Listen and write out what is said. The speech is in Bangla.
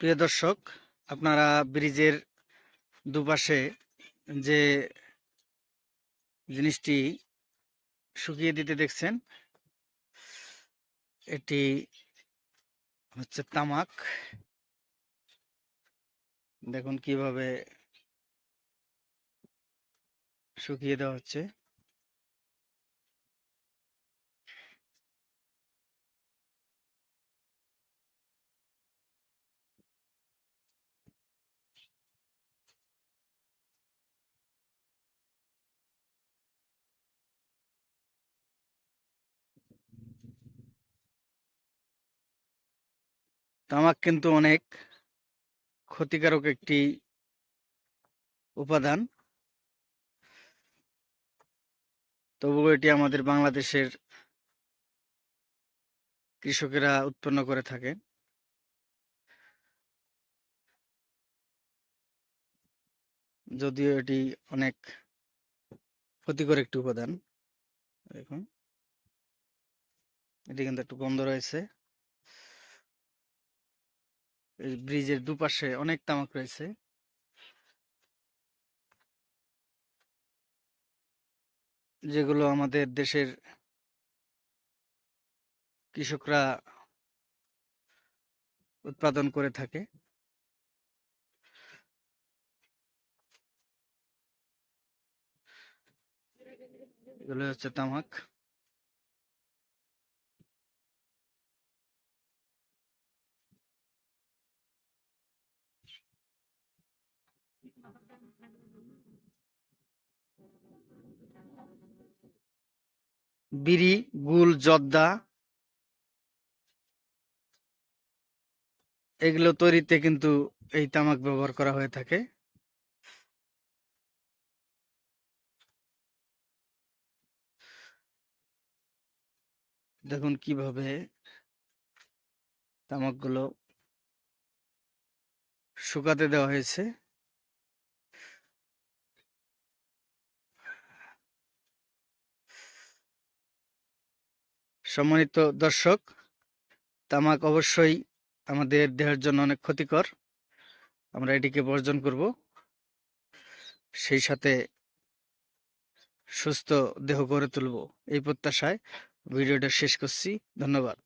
প্রিয় দর্শক, আপনারা ব্রিজের দুপাশে যে জিনিসটি শুকিয়ে দিতে দেখছেন, এটি হচ্ছে তামাক। দেখুন কীভাবে শুকিয়ে দেওয়া হচ্ছে। তামাক কিন্তু অনেক ক্ষতিকারক একটি উপাদান। তবুও এটি আমাদের বাংলাদেশের কৃষকেরা উৎপন্ন করে থাকে। যদিও এটি অনেক ক্ষতিকর একটি উপাদান দেখুন এটি কিন্তু একটু গন্ধ রয়েছে। ব্রিজের দুপাশে অনেক তামাক রয়েছে। যেগুলো আমাদের দেশের কৃষকরা উৎপাদন করে থাকে। এগুলো হচ্ছে তামাক। বিড়ি, গুল, জর্দা এগুলো তৈরিতে কিন্তু এই তামাক ব্যবহার করা হয়ে থাকে। দেখুন কীভাবে তামাকগুলো শুকাতে দেওয়া হয়েছে। সম্মানিত দর্শক, তামাক অবশ্যই আমাদের দেহের জন্য অনেক ক্ষতিকর। আমরা এটিকে বর্জন করব। সেই সাথে সুস্থ দেহ গড়ে তুলব এই প্রত্যাশায়। ভিডিওটা শেষ করছি। ধন্যবাদ।